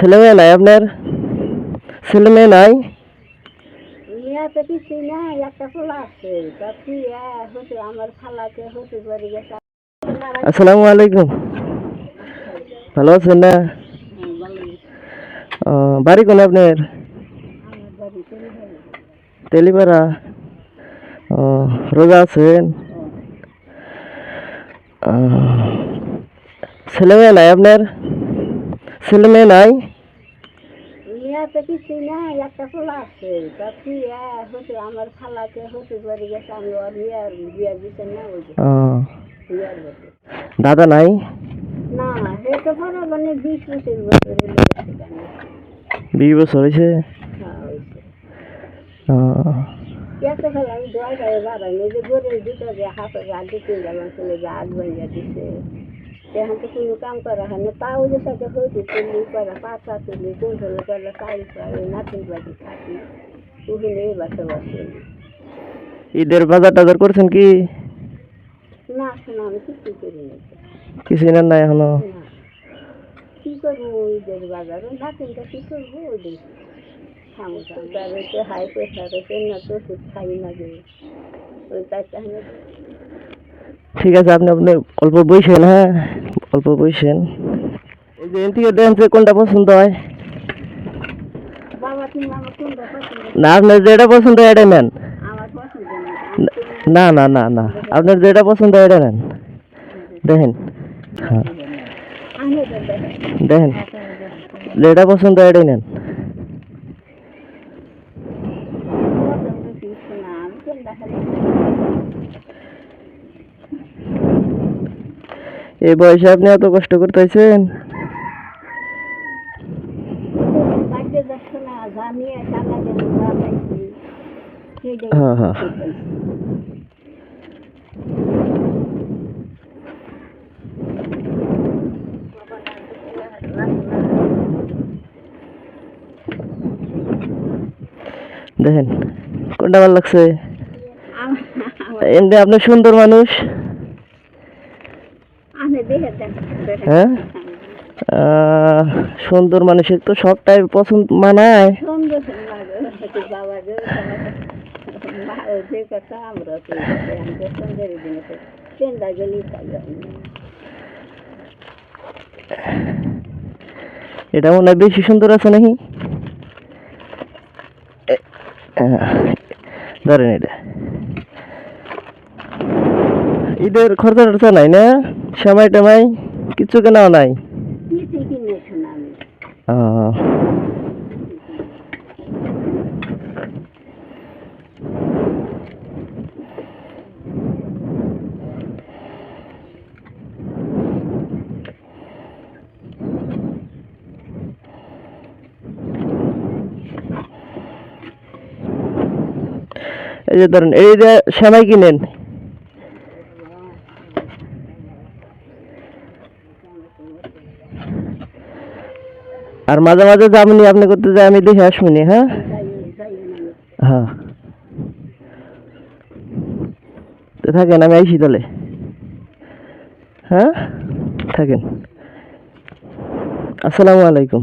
ছেলে মেয়ে নাই আপনার ছেলে মেয়ে নাই মেয়েতে কিছু নাই একটা পোলা আছে তা তুই হতে আমার খালাকে হতে করে গেছে আসসালামু আলাইকুম ভালো আছেন না ও, বাড়ি কোন আপনার আমার বাড়িতে তেলিপাড়া ও রোজা আছেন ও, ছেলে মেয়ে নাই আপনার ছেলে মেয়ে নাই? মেয়েতে কিছু নাই একটা পোলা আছে। তা তুই হতে আমার খালাকে হতে করে গেছে আমি ওর বিয়ার বিয়ার দিতে না ওই যে। বিয়ার বসে দাদা নাই? না সে তো বড় মানে বিশ বছর হলে গেছে কেন বিশ বছর হয়েছে? হ্যাঁ খেলা আমি দোয়া গায়ে বাড়াইনি যে গরুর দুটো যে হাতে রাত দিতে গেলাম চলে যে আগ ভাঙিয়া দিছে। এখন তো কোনো কাম করা হয় না তাও যে সাথে হইতে তুলি করা পাতা তুলি কুণ্ঠল করলে কাল করে নাতিন বাড়ি থাকি ওখানে বাসা বাসে ঈদের বাজার টাজার করছেন কি না শোনা আমি কিছু করি না কিছু না নাই এখনো না কী করবো ওইদের বাজারে নাতিনটা কী করবো ওদের খামোখা রয়েছে হাই প্রেশার রয়েছে না তো ওষুধ খাই না যে ওই চারটা ঠিক আছে আপনি আপনি অল্প বইছেন হ্যাঁ? অল্প বইছেন এই যে এন থেকে দেখেন যে কোনটা পছন্দ হয়? না আপনার যেটা পছন্দ হয় এটা নেন। না। না না না আপনার যেটা পছন্দ হয় এটা নেন। দেখেন হ্যাঁ। দেখেন যেটা পছন্দ হয় এটাই নেন। না আমি কোনটা খালি এই বয়সে আপনি এত কষ্ট করতেছেন? হ্যাঁ হ্যাঁ। দেখেন কোনটা ভালো লাগছে? এমনি আপনি সুন্দর মানুষ। হ্যাঁ? সুন্দর মানুষের তো সবটাই পছন্দ মানায়। এটা মনে হয় বেশি সুন্দর আছে নাকি? ধরেন এটা। ঈদের খরচা টরচা নাই না? সময় টমাই কিছু কেনাও নাই? এই যে ধরেন এই যে সেমাই কিনেন। আর মাঝে মাঝে যাবনি আপনি করতে যাই, আমি দেখে আসবনি হ্যাঁ? হ্যাঁ। তো থাকেন, আমি আইসি তাহলে। হ্যাঁ? থাকেন। আসসালামু আলাইকুম।